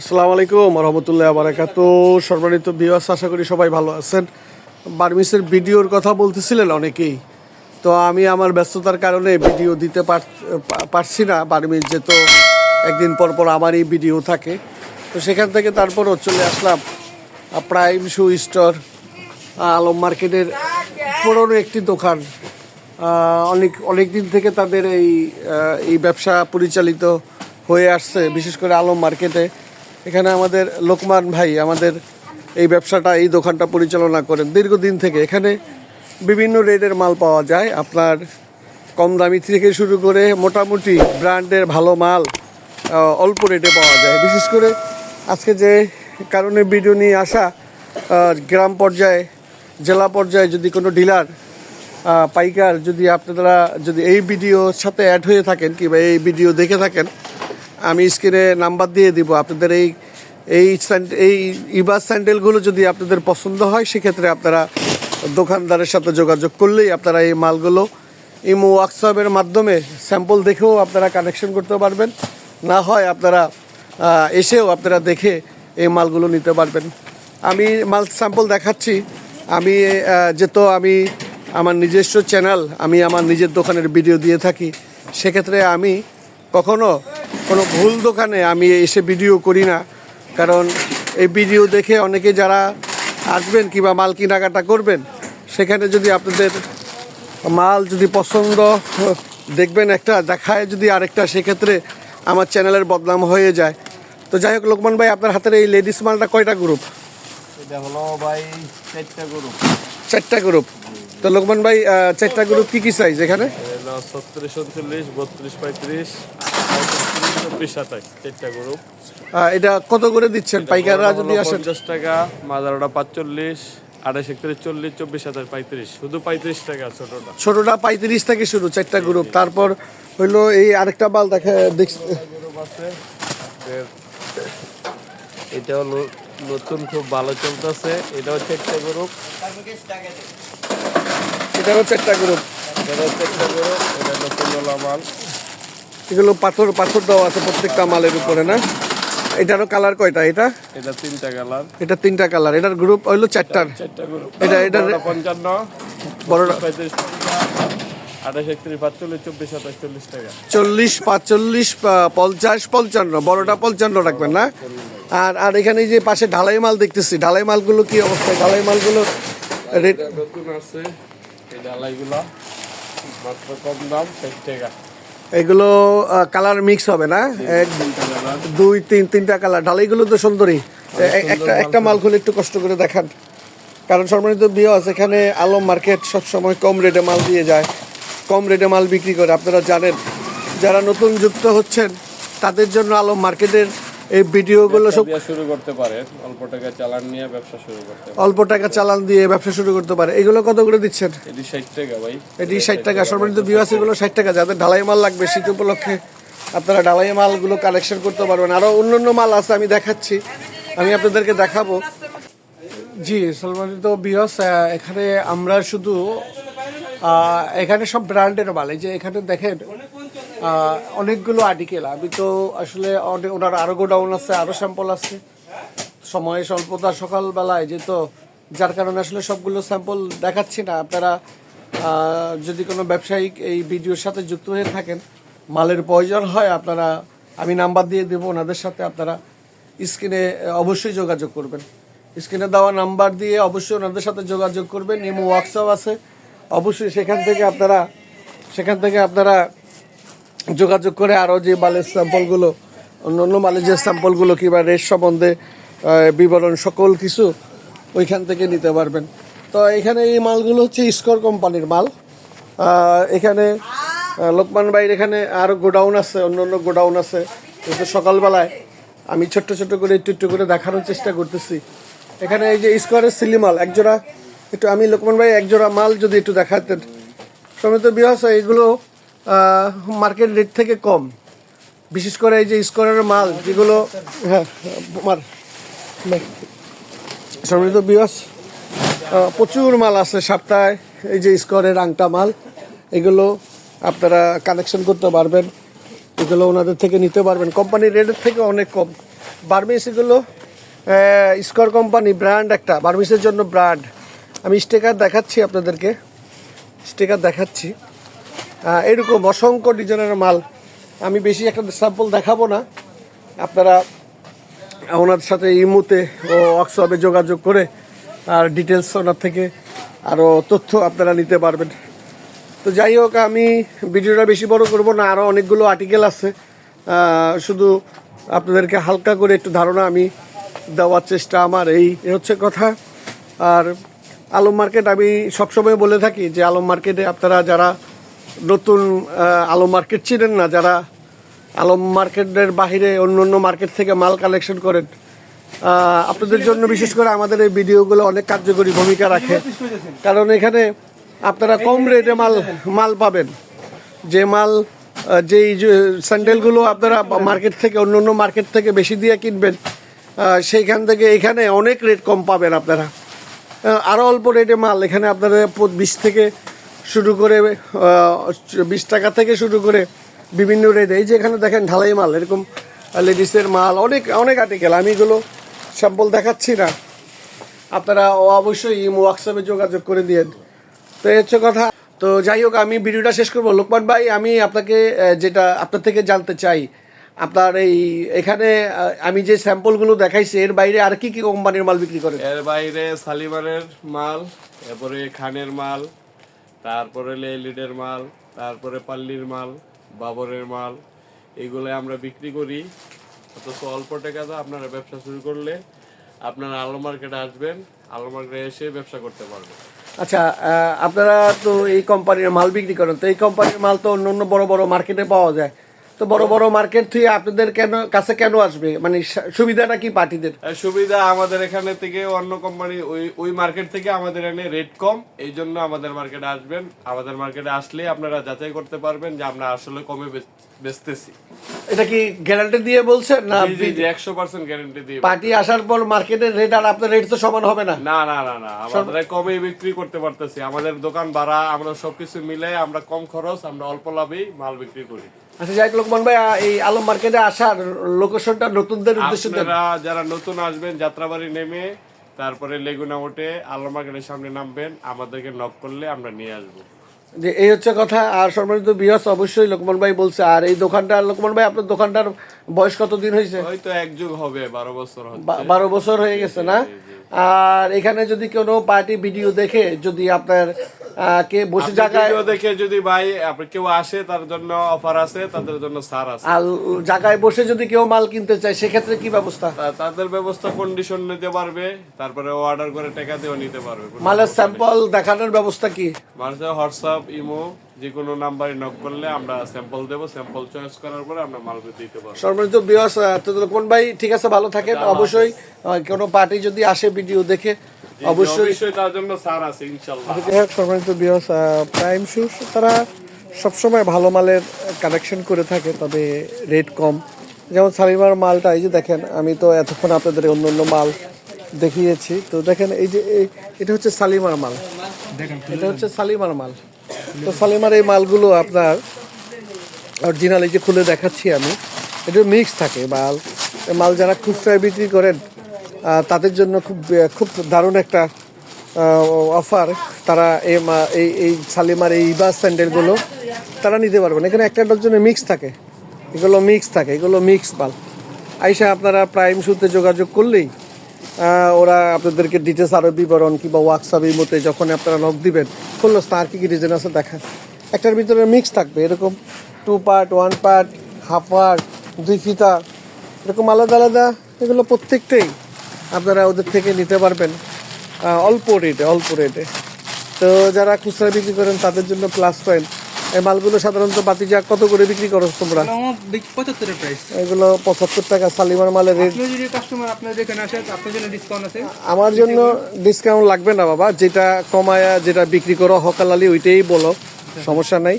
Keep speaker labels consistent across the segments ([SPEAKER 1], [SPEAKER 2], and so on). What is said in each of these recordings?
[SPEAKER 1] আসসালামু আলাইকুম রহমতুল্লাহ বারাকাত। সম্মানিত বিওয়াস আশা করি সবাই ভালো আছেন। বার্মিসের ভিডিওর কথা বলতেছিলেন অনেকেই। তো আমি আমার ব্যস্ততার কারণে ভিডিও দিতে পার- পারছি না। বার্মিস যে তো একদিন পর পর আমারই ভিডিও থাকে। তো সেখান থেকে তারপরও চলে আসলাম প্রাইম শু স্টোর আলম মার্কেটের পুরনো একটি দোকান। অনেক অনেক দিন থেকে তাদের এই এই ব্যবসা পরিচালিত হয়ে আসছে, বিশেষ করে আলম মার্কেটে। এখানে আমাদের লোকমান ভাই আমাদের এই ব্যবসাটা, এই দোকানটা পরিচালনা করেন। দীর্ঘদিন থেকে এখানে বিভিন্ন রেটের মাল পাওয়া যায়। আপনার কম দামি থেকে শুরু করে মোটামুটি ব্র্যান্ডের ভালো মাল অল্প রেটে পাওয়া যায়। বিশেষ করে আজকে যে কারণে ভিডিও নিয়ে আসা গ্রাম পর্যায়ে, জেলা পর্যায়ে যদি কোনো ডিলার পাইকার যদি আপনারা যদি এই ভিডিওর সাথে অ্যাড হয়ে থাকেন কিংবা এই ভিডিও দেখে থাকেন আমি স্ক্রিনে নাম্বার দিয়ে দিব। আপনাদের এই এই এই ইবাস স্যান্ডেলগুলো যদি আপনাদের পছন্দ হয়, সেক্ষেত্রে আপনারা দোকানদারের সাথে যোগাযোগ করলেই আপনারা এই মালগুলো ইমো হোয়াটসঅ্যাপের মাধ্যমে স্যাম্পল দেখেও আপনারা কানেকশন করতে পারবেন। না হয় আপনারা এসেও আপনারা দেখে এই মালগুলো নিতে পারবেন। আমি মাল স্যাম্পল দেখাচ্ছি। আমি যেহেতু আমি আমার নিজস্ব চ্যানেল, আমি আমার নিজের দোকানের ভিডিও দিয়ে থাকি, সেক্ষেত্রে আমি কখনো কোনো ভুল দোকানে আমি এসে ভিডিও করি না। কারণ এই ভিডিও দেখে অনেকে যারা আসবেন কিংবা মাল কেনাকাটা করবেন সেখানে যদি আপনাদের মাল যদি পছন্দ দেখবেন একটা দেখায় যদি আরেকটা সেক্ষেত্রে আমার চ্যানেলের বদনাম হয়ে যায়। তো যাই হোক লোকমান ভাই আপনার হাতের এই লেডিস মালটা কয়টা গ্রুপ
[SPEAKER 2] এটা হলো ভাই চারটা গরু
[SPEAKER 1] চারটা গ্রুপ তো লোকমান ভাই চারটা গ্রুপ কি কি সাইজ এখানে?
[SPEAKER 2] ছত্রিশ উনচল্লিশ বত্রিশ পঁয়ত্রিশ চব্বিশ সাতাশ চারটা গরু।
[SPEAKER 1] এটা কত করে দিচ্ছেন? পাইকাররা যদি আসেন।
[SPEAKER 2] পঞ্চাশ টাকা মাদারোটা পাঁচচল্লিশ আঠাশ একত্রিশ চল্লিশ চব্বিশ সাতাশ পঁয়ত্রিশ। শুধু পঁয়ত্রিশ টাকা ছোটটা।
[SPEAKER 1] ছোটটা পঁয়ত্রিশ থেকে শুরু চারটা গ্রুপ। তারপর হইল এই আরেকটা বাল দেখা দেখছি।
[SPEAKER 2] আছে এটা হলো নতুন খুব ভালো চলতেছে। এটাও চারটা গরু
[SPEAKER 1] এটারও চারটা গ্রুপ।
[SPEAKER 2] গরু এটা মাল।
[SPEAKER 1] এগুলো পাথর পাথর দেওয়া আছে প্রত্যেকটা মালের উপরে না? এটারও কালার কয়টা এটা?
[SPEAKER 2] এটা তিনটা কালার।
[SPEAKER 1] এটা তিনটা কালার এটার গ্রুপ হইল চারটার।
[SPEAKER 2] চারটা
[SPEAKER 1] এটা- এটা-
[SPEAKER 2] পঞ্চান্ন
[SPEAKER 1] বড়টা
[SPEAKER 2] পঁয়ত্রিশ আঠাশ একত্রিশ পাঁচচল্লিশ চব্বিশ সাতাশ চল্লিশ টাকা।
[SPEAKER 1] চল্লিশ পাঁচচল্লিশ পঞ্চাশ পঞ্চান্ন বড়টা পঞ্চান্ন রাখবেন না? আর আর এখানে যে পাশে ঢালাই মাল দেখতেছি ঢালাই মালগুলো কি অবস্থা? ঢালাই মালগুলো রেট
[SPEAKER 2] নতুন আছে এই ডালাইগুলো মাত্র কম দাম ষাট টাকা
[SPEAKER 1] এগুলো কালার মিক্স হবে না? এক দুই তিন তিনটা কালার। ঢালাইগুলো তো সুন্দরী একটা একটা মাল খুলে একটু কষ্ট করে দেখান। কারণ সম্মানিত বিয়স এখানে আলম মার্কেট সবসময় কম রেটে মাল দিয়ে যায়। কম রেটে মাল বিক্রি করে। আপনারা জানেন যারা নতুন যুক্ত হচ্ছেন তাদের জন্য আলম মার্কেটের এই ভিডিওগুলো সব
[SPEAKER 2] শুরু করতে পারেন অল্প টাকা চালান নিয়ে ব্যবসা শুরু করতে
[SPEAKER 1] অল্প টাকা চালান দিয়ে ব্যবসা শুরু করতে পারে। এগুলো কত করে দিচ্ছেন?
[SPEAKER 2] এটি ষাট টাকা ভাই।
[SPEAKER 1] এটি ষাট টাকা। সম্মানিত বিওয়াস এগুলো ষাট টাকা। যাদের ঢালাই মাল লাগবে শীত উপলক্ষে আপনারা ঢালাই মালগুলো কালেকশন করতে পারবেন। আরও অন্যান্য মাল আছে আমি দেখাচ্ছি। আমি আপনাদেরকে দেখাবো। জি সম্মানিত বিয়স এখানে আমরা শুধু এখানে সব ব্র্যান্ডের মাল। এই যে এখানে দেখেন অনেকগুলো আর্টিকেল আমি তো আসলে অনেক ওনার আরও গোডাউন আছে আরও স্যাম্পল আছে। সময় স্বল্পতা সকালবেলায় যেত যার কারণে আসলে সবগুলো স্যাম্পল দেখাচ্ছি না। আপনারা যদি কোনো ব্যবসায়িক এই ভিডিওর সাথে যুক্ত হয়ে থাকেন, মালের প্রয়োজন হয়, আপনারা, আমি নাম্বার দিয়ে দেবো ওনাদের সাথে, আপনারা স্ক্রিনে অবশ্যই যোগাযোগ করবেন। স্ক্রিনে দেওয়া নাম্বার দিয়ে অবশ্যই ওনাদের সাথে যোগাযোগ করবেন। ইমো হোয়াটসঅ্যাপ আছে। অবশ্যই সেখান থেকে আপনারা, সেখান থেকে আপনারা যোগাযোগ করে আরও যে মালের স্যাম্পলগুলো অন্য অন্য মালের যে স্যাম্পলগুলো কিংবা রেট সম্বন্ধে বিবরণ সকল কিছু ওইখান থেকে নিতে পারবেন। তো এখানে এই মালগুলো হচ্ছে স্কোর কোম্পানির মাল। এখানে লোকমান ভাইয়ের এখানে আরও গোডাউন আছে অন্য অন্য গোডাউন আছে। কিন্তু সকালবেলায় আমি ছোট্ট ছোট্ট করে একটু একটু করে দেখানোর চেষ্টা করতেছি। এখানে এই যে স্কোয়ারের সিলি সিলিমাল একজোড়া, একটু আমি লোকমান ভাই একজোড়া মাল যদি একটু দেখাতেন। সমিত বিহাস এগুলো মার্কেট রেট থেকে কম। বিশেষ করে এই যে স্কোয়ারের মাল, যেগুলো হ্যাঁ সমিত বিহাস প্রচুর মাল আছে সপ্তাহে, এই যে স্কোয়ারের আংটা মাল, এগুলো আপনারা কানেকশন করতে পারবেন, এগুলো ওনাদের থেকে নিতে পারবেন। কোম্পানির রেটের থেকে অনেক কম। বার্মিস এগুলো স্কোর কোম্পানি ব্র্যান্ড একটা বার্মিসের জন্য ব্র্যান্ড আমি স্টিকার দেখাচ্ছি আপনাদেরকে স্টিকার দেখাচ্ছি। এরকম অসংখ্য ডিজাইনের মাল। আমি বেশি একটা স্যাম্পল দেখাবো না। আপনারা ওনার সাথে ইমুতে ও ওয়ার্কশপে যোগাযোগ করে আর ডিটেলস ওনার থেকে আরও তথ্য আপনারা নিতে পারবেন। তো যাই হোক, আমি ভিডিওটা বেশি বড় করব না আরও অনেকগুলো আর্টিকেল আছে। শুধু আপনাদেরকে হালকা করে একটু ধারণা আমি দেওয়ার চেষ্টা আমার এই হচ্ছে কথা। আর আলম মার্কেট আমি সবসময় বলে থাকি যে আলম মার্কেটে আপনারা যারা নতুন আলম মার্কেট চিনেন না? যারা আলম মার্কেটের বাহিরে অন্য অন্য মার্কেট থেকে মাল কালেকশন করেন আপনাদের জন্য বিশেষ করে আমাদের এই ভিডিওগুলো অনেক কার্যকরী ভূমিকা রাখে। কারণ এখানে আপনারা কম রেটে মাল মাল পাবেন। যে মাল যেই স্যান্ডেলগুলো আপনারা মার্কেট থেকে অন্য অন্য মার্কেট থেকে বেশি দিয়ে কিনবেন সেইখান থেকে এখানে অনেক রেট কম পাবেন আপনারা। আরও অল্প রেটে মাল, এখানে আপনারা বিশ থেকে শুরু করে বিশ টাকা থেকে শুরু করে বিভিন্ন রেট এই যে এখানে দেখেন ঢালাই মাল, এরকম লেডিসের মাল, অনেক অনেক আর্টিকেল আমি এগুলো স্যাম্পল দেখাচ্ছি না। আপনারা অবশ্যই হোয়াটসঅ্যাপে যোগাযোগ করে দিয়েন। তো এই হচ্ছে কথা। তো যাই হোক, আমি ভিডিওটা শেষ করব। লোকমান ভাই, আমি আপনাকে যেটা আপনার থেকে জানতে চাই, আপনার এই, এখানে আমি যে স্যাম্পলগুলো দেখাইছি, এর বাইরে আর কি কি কোম্পানির মাল বিক্রি করেন?
[SPEAKER 2] এর বাইরে সালিমারের মাল, এরপরে খানের মাল তারপরে লেলিডের মাল, তারপরে পাল্লির মাল, বাবরের মাল এগুলো আমরা বিক্রি করি। অথচ অল্প টাকাতে আপনারা ব্যবসা শুরু করলে আপনারা আলো মার্কেটে আসবেন, আলো মার্কেটে এসে ব্যবসা করতে পারবেন।
[SPEAKER 1] আচ্ছা আপনারা তো এই কোম্পানির মাল বিক্রি করেন, তো এই কোম্পানির মাল তো অন্য অন্য বড় বড় মার্কেটে পাওয়া যায়। তো বড় বড় মার্কেট থেকে আপনাদের কেন কাছে কেন আসবে? মানে সুবিধাটা কি পার্টিদের?
[SPEAKER 2] সুবিধা আমাদের এখানে থেকে অন্য কোম্পানি ওই ওই মার্কেট থেকে আমাদের এখানে রেট কম এই জন্য আমাদের মার্কেটে আসবেন। আমাদের মার্কেটে আসলে আপনারা যাচাই করতে পারবেন যে আমরা আসলে কমে বেচ- বেচতেছি।
[SPEAKER 1] এটা কি গ্যারান্টি দিয়ে বলছেন না
[SPEAKER 2] জি, জি, জি, একশো পার্সেন্ট গ্যারেন্টি দিয়ে
[SPEAKER 1] পার্টি আসার পর মার্কেটের রেট আর আপনার রেট তো সমান হবে না?
[SPEAKER 2] না না না না আমরা কমে বিক্রি করতে পারতেছি। আমাদের দোকান ভাড়া আমরা সবকিছু মিলে আমরা কম খরচ আমরা অল্প লাভেই মাল বিক্রি করি।
[SPEAKER 1] আচ্ছা যাই লোকমান ভাই এই আলম মার্কেটে আসার লোকেশনটা নতুনদের উদ্দেশ্যে
[SPEAKER 2] আপনারা যারা নতুন আসবেন যাত্রাবাড়ি নেমে তারপরে লেগুনা উঠে আল্লাহ মার্কেটের সামনে নামবেন আমাদেরকে নক করলে আমরা নিয়ে আসব।
[SPEAKER 1] যে এই হচ্ছে কথা আর সম্মানিত বিহস অবশ্যই লোকমান ভাই বলছে আর এই দোকানটা লোকমান ভাই আপনার দোকানটার বয়স কত দিন হয়েছে
[SPEAKER 2] হয়তো এক যুগ হবে বারো বছর
[SPEAKER 1] বারো বছর হয়ে গেছে না? আর এখানে যদি কোনো পার্টি ভিডিও দেখে যদি আপনার কে বসে জায়গায়
[SPEAKER 2] দেখে যদি ভাই কেউ আসে তার জন্য অফার আছে তাদের জন্য ছাড় আছে।
[SPEAKER 1] আর জায়গায় বসে যদি কেউ মাল কিনতে চায় সেক্ষেত্রে কি ব্যবস্থা?
[SPEAKER 2] তাদের ব্যবস্থা কন্ডিশন নিতে পারবে তারপরে অর্ডার করে টাকা দিয়েও নিতে পারবে।
[SPEAKER 1] মালের স্যাম্পল দেখানোর ব্যবস্থা কি?
[SPEAKER 2] মানুষের হোয়াটসঅ্যাপ ইমো যে কোনো নাম্বারে নক করলে আমরা স্যাম্পল দেবো স্যাম্পল চয়েস করার পরে আমরা মাল দিতে পারব।
[SPEAKER 1] বিয়স কোন ভাই ঠিক আছে ভালো থাকেন। অবশ্যই কোনো পার্টি যদি আসে ভিডিও দেখে অবশ্যই।
[SPEAKER 2] তার জন্য ছাড় আছে ইনশাল্লাহ
[SPEAKER 1] সম্মানিত বিয়স প্রাইম শুজ তারা সবসময় ভালো মালের কালেকশন করে থাকে তবে রেট কম। যেমন সালিমার মালটা এই যে দেখেন আমি তো এতক্ষণ আপনাদের অন্য অন্য মাল দেখিয়েছি। তো দেখেন এই যে এই- এটা হচ্ছে সালিমার মাল। এটা হচ্ছে সালিমার মাল। তো সালিমার এই মালগুলো আপনার অরিজিনাল এই যে খুলে দেখাচ্ছি আমি এটা মিক্স থাকে মাল। মাল যারা খুচরায় বিক্রি করেন তাদের জন্য খুব খুব দারুণ একটা অফার তারা এই এই শালিমার এই ইবাস স্যান্ডেলগুলো তারা নিতে পারবেন এখানে একটা জন্য মিক্স থাকে। এগুলো মিক্স থাকে। এগুলো মিক্স মাল। আইসা আপনারা প্রাইম শুতে যোগাযোগ করলেই ওরা আপনাদেরকে ডিটেলস আরও বিবরণ কিংবা ওয়ার্কশপের মতে যখন আপনারা নখ দিবেন খুললো তার কী কী ডিজাইন আছে দেখা একটার ভিতরে মিক্স থাকবে। এরকম two part one part half part দুই ফিতা, এরকম আলাদা আলাদা, এগুলো প্রত্যেকটাই আপনারা ওদের থেকে নিতে পারবেন। অল্প রেটে অল্প রেটে তো যারা খুচরা বিক্রি করেন তাদের জন্য প্লাস পয়েন্ট এই মালগুলো সাধারণত বাতি বাতিজা কত করে বিক্রি করো তোমরা?
[SPEAKER 3] পঁচাত্তরের প্রাইস
[SPEAKER 1] এগুলো পঁচাত্তর টাকা সালিমার মালের রেট
[SPEAKER 3] কাস্টমার আপনার যেখানে আসে আপনার জন্য ডিসকাউন্ট আছে।
[SPEAKER 1] আমার জন্য ডিসকাউন্ট লাগবে না বাবা। যেটা কমায়া যেটা বিক্রি করো হকালালি ওইটাই বলো। সমস্যা নাই।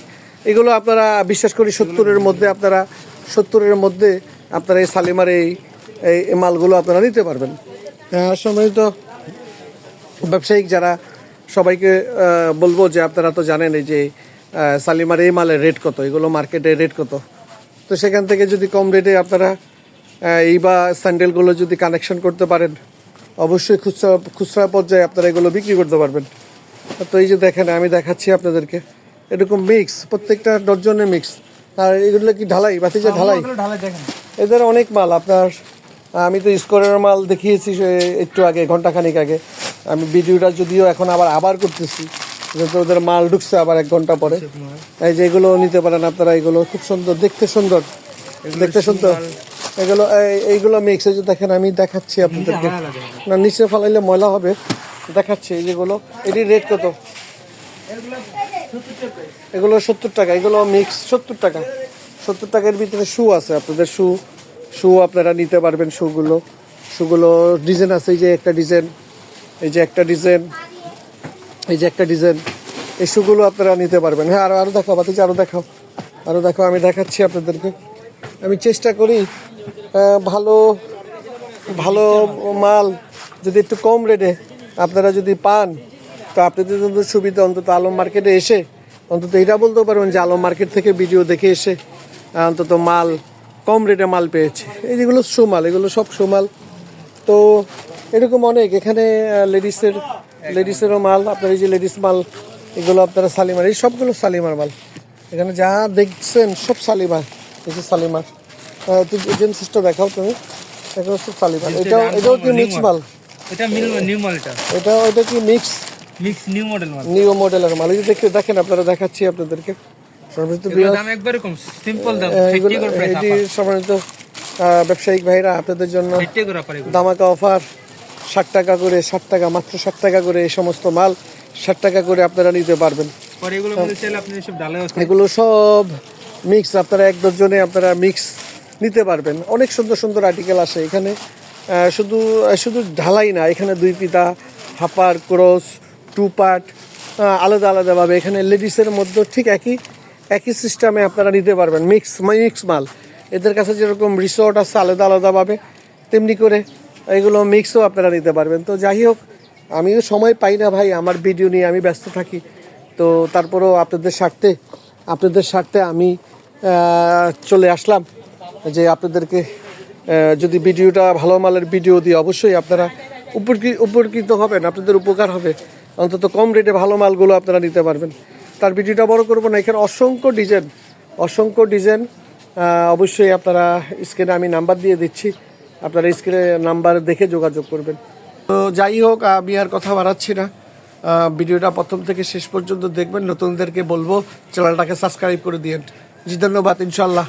[SPEAKER 1] এগুলো আপনারা বিশ্বাস করি সত্তরের মধ্যে আপনারা সত্তরের মধ্যে আপনারা এই সালিমার এই এই মালগুলো আপনারা নিতে পারবেন। সম্মানিত ব্যবসায়িক যারা সবাইকে বলব যে আপনারা তো জানেন এই যে সালিমার এই মালের রেট কত এগুলো মার্কেটে রেট কত। তো সেখান থেকে যদি কম রেটে আপনারা এই বা স্যান্ডেলগুলো যদি কানেকশন করতে পারেন অবশ্যই খুচরা খুচরা পর্যায়ে আপনারা এগুলো বিক্রি করতে পারবেন। তো এই যে দেখেন আমি দেখাচ্ছি আপনাদেরকে। এরকম মিক্স প্রত্যেকটা ডর্জনে মিক্স আর এগুলো কি ঢালাই? বাতিজা ঢালাই?
[SPEAKER 3] ঢালাই
[SPEAKER 1] এদের অনেক মাল আপনার আমি তো স্কোরের মাল দেখিয়েছি একটু আগে ঘন্টাখানিক আগে। আমি ভিডিওটা যদিও এখন আবার আবার করতেছি যেহেতু ওদের মাল ঢুকছে আবার এক ঘণ্টা পরে। এই যে এগুলো নিতে পারেন আপনারা এগুলো খুব সুন্দর দেখতে সুন্দর। দেখতে সুন্দর। এগুলো এইগুলো মিক্স এই যে দেখেন আমি দেখাচ্ছি আপনাদেরকে। না নিচে ফালাইলে ময়লা হবে। দেখাচ্ছি এই যেগুলো। এটির রেট কত? এগুলো সত্তর টাকা। এগুলো মিক্স সত্তর টাকা। সত্তর টাকার ভিতরে শু আছে আপনাদের শু শু আপনারা নিতে পারবেন শুগুলো শুগুলো ডিজাইন আছে, এই যে একটা ডিজাইন এই যে একটা ডিজাইন এই যে একটা ডিজাইন এই শুগুলো আপনারা নিতে পারবেন। হ্যাঁ আরও আরও দেখাও, বাতিজা, আরও দেখাও আরও দেখাও, আমি দেখাচ্ছি আপনাদেরকে। আমি চেষ্টা করি ভালো ভালো মাল যদি একটু কম রেটে আপনারা যদি পান, তো আপনাদের জন্য সুবিধা অন্তত আলম মার্কেটে এসে, অন্তত এটা বলতেও পারবেন যে আলম মার্কেট থেকে ভিডিও দেখে এসে অন্তত মাল কম রেটে মাল পেয়েছে। এই যেগুলো সুমাল এগুলো সব সুমাল। তো এরকম অনেক এখানে লেডিসের লেডিসেরও মাল আপনার এই যে লেডিস মাল এগুলো আপনারা সালিমার এই সবগুলো সালিমার মাল। এখানে যা দেখছেন সব সালিমার এই যে সালিমার তুই জেন্সিসটা দেখাও তুমি। এগুলো সব সালিমার এটাও এটাও কি মিক্স মাল?
[SPEAKER 3] এটা নিউ মাল এটা
[SPEAKER 1] এটা এটা কি মিক্স
[SPEAKER 3] মিক্স নিউ মডেল মাল।
[SPEAKER 1] নিউ মডেলের মাল। এই যে দেখতে দেখেন আপনারা দেখাচ্ছি আপনাদেরকে। সম্মানিত
[SPEAKER 3] এগুলোর
[SPEAKER 1] বিয়াস
[SPEAKER 3] দাম একবারে কম সিম্পল দাম
[SPEAKER 1] আহ, এগুলো
[SPEAKER 3] 50 করে প্রাইস
[SPEAKER 1] এটি সম্মানিত আহ, ব্যবসায়িক ভাইরা আপনাদের জন্য
[SPEAKER 3] 50 করে পারে
[SPEAKER 1] দামাকা অফার ষাট টাকা করে ষাট টাকা মাত্র ষাট টাকা করে এই সমস্ত মাল ষাট টাকা করে আপনারা নিতে পারবেন।
[SPEAKER 3] এগুলো সব
[SPEAKER 1] মিক্স আপনারা এক ডজনে আপনারা মিক্স নিতে পারবেন। অনেক সুন্দর সুন্দর আর্টিকেল আসে এখানে। শুধু শুধু ঢালাই না এখানে দুই পিতা হাপার ক্রস টু পার্ট আলাদা আলাদাভাবে এখানে লেডিসের মধ্যে ঠিক একই একই সিস্টেমে আপনারা নিতে পারবেন। মিক্স মিক্স মাল। এদের কাছে যেরকম রিসোর্ট আছে, আলাদা আলাদাভাবে তেমনি করে এগুলো মিক্সও আপনারা নিতে পারবেন। তো যাই হোক, আমিও সময় পাই না ভাই, আমার ভিডিও নিয়ে আমি ব্যস্ত থাকি। তো তারপরেও আপনাদের স্বার্থে আপনাদের স্বার্থে আমি চলে আসলাম। যে আপনাদেরকে যদি ভিডিওটা ভালো মালের ভিডিও দিই, অবশ্যই আপনারা উপকৃত উপকৃত হবেন, আপনাদের উপকার হবে। অন্তত কম রেটে ভালো মালগুলো আপনারা নিতে পারবেন। তার ভিডিওটা বড় করব না। এখানে অসংখ্য ডিজাইন অসংখ্য ডিজাইন। অবশ্যই আপনারা স্ক্রিনে আমি নাম্বার দিয়ে দিচ্ছি। আপনারা স্ক্রিনে নাম্বার দেখে যোগাযোগ করবেন। তো যাই হোক, আমি আর কথা বাড়াচ্ছি না। ভিডিওটা প্রথম থেকে শেষ পর্যন্ত দেখবেন। নতুনদেরকে বলব, চ্যানেলটাকে সাবস্ক্রাইব করে দিয়েন। জি, ধন্যবাদ ইনশাল্লাহ